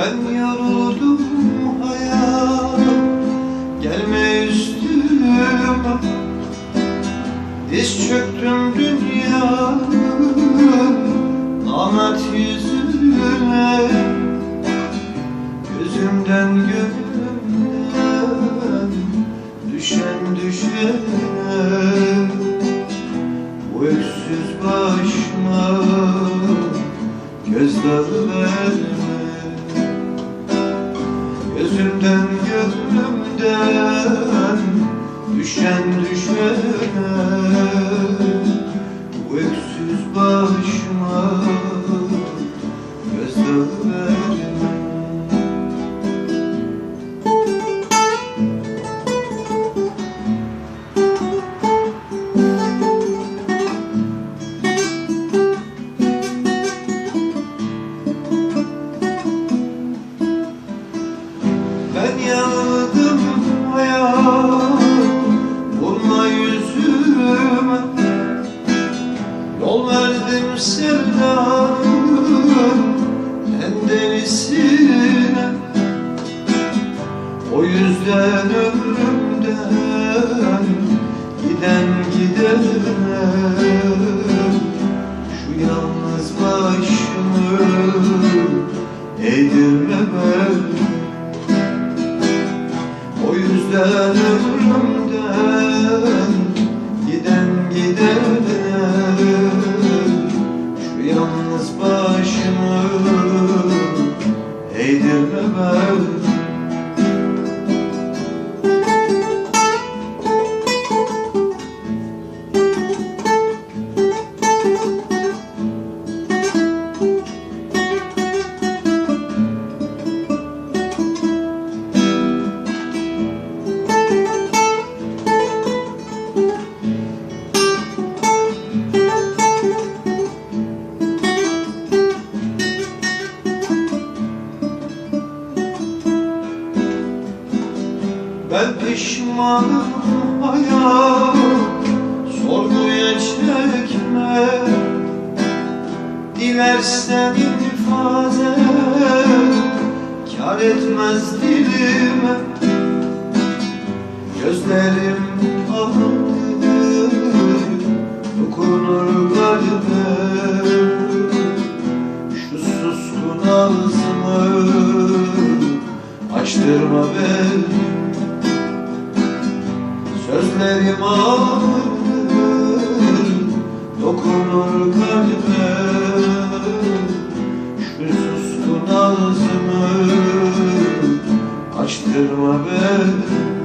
Ben yoruldum hayat Gelme üstüme. Diz çöktüm dünya Namet yüzüne. Gözümden gönlümden Düşen düşene. Bu öksüz başıma Gözdağı verme Gözümden gönlümden Düşen düşene En delisine O yüzden ömrümden Giden gidene Şu yalnız başımı Eğdirme ben. O yüzden ömrümden Ben pişmanım hayat Sorguya çekme Dilersen infaz Kar etmez dilime. Gözlerim ağrıdır Dokunur kalbe. Şu suskun ağzımı Açtırma beni Sözlerim ağır Dokunur kalbe. Şu suskun ağzımı Açtırma beni